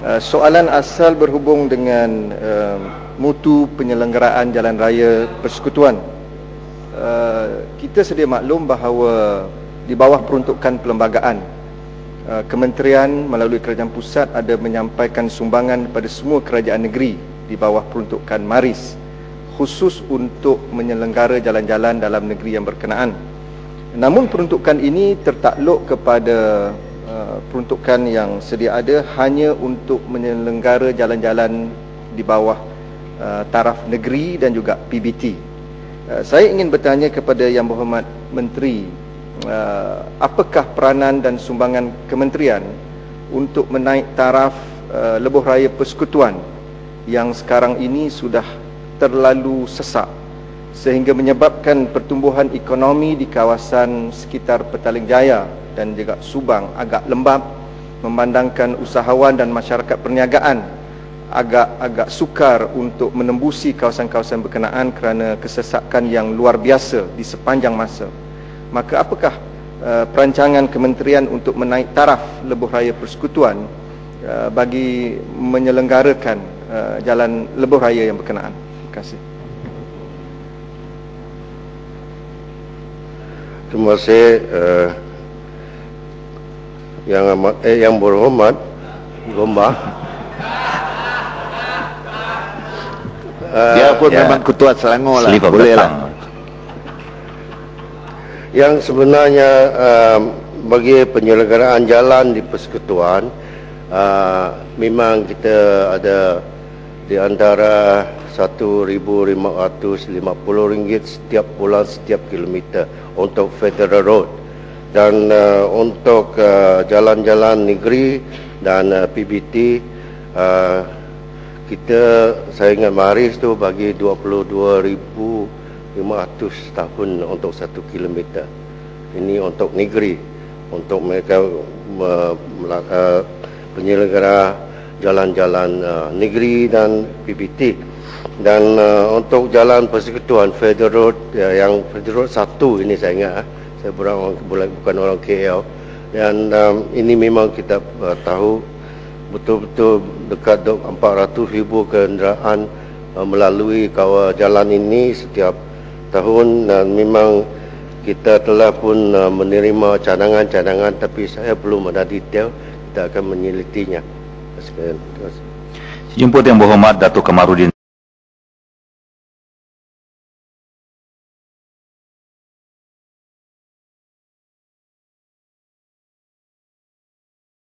Uh, soalan asal berhubung dengan uh, mutu penyelenggaraan jalan raya persekutuan. Uh, kita sedia maklum bahawa di bawah peruntukan perlembagaan uh, kementerian melalui kerajaan pusat ada menyampaikan sumbangan kepada semua kerajaan negeri di bawah peruntukan MARIS khusus untuk menyelenggara jalan-jalan dalam negeri yang berkenaan. Namun peruntukan ini tertakluk kepada Uh, peruntukan yang sedia ada hanya untuk menyelenggara jalan-jalan di bawah uh, taraf negeri dan juga PBT. Uh, saya ingin bertanya kepada Yang Berhormat Menteri, uh, apakah peranan dan sumbangan kementerian untuk menaik taraf uh, lebuh raya persekutuan yang sekarang ini sudah terlalu sesak sehingga menyebabkan pertumbuhan ekonomi di kawasan sekitar Petaling Jaya dan juga Subang agak lembab memandangkan usahawan dan masyarakat perniagaan agak-agak sukar untuk menembusi kawasan-kawasan berkenaan kerana kesesakan yang luar biasa di sepanjang masa. Maka apakah uh, perancangan kementerian untuk menaik taraf lebuh raya persekutuan uh, bagi menyelenggarakan uh, jalan lebuh raya yang berkenaan? Terima kasih. Terima kasih. Uh yang amat eh yang berhormat Gombah. Uh, dia pun ya. memang ketua Selangor lah. Boleh lah. yang sebenarnya uh, bagi penyelenggaraan jalan di persekutuan uh, memang kita ada di antara RM1,550 setiap bulan setiap kilometer untuk federal road dan uh, untuk uh, jalan-jalan negeri dan uh, PBT uh, kita saya ingat Maris tu bagi 22,500 tahun untuk satu kilometer. Ini untuk negeri untuk mereka uh, uh, penyelenggara jalan-jalan uh, negeri dan PBT dan uh, untuk jalan persekutuan Federal Road uh, yang Federal Road satu ini saya ingat uh, saya bukan bukan orang KL dan um, ini memang kita uh, tahu betul-betul dekat 400 ribu kenderaan uh, melalui kawal jalan ini setiap tahun dan memang kita telah pun uh, menerima cadangan-cadangan tapi saya belum ada detail kita akan menyelitinya. Terima kasih. Jemput yang berhormat Datuk Kamarudin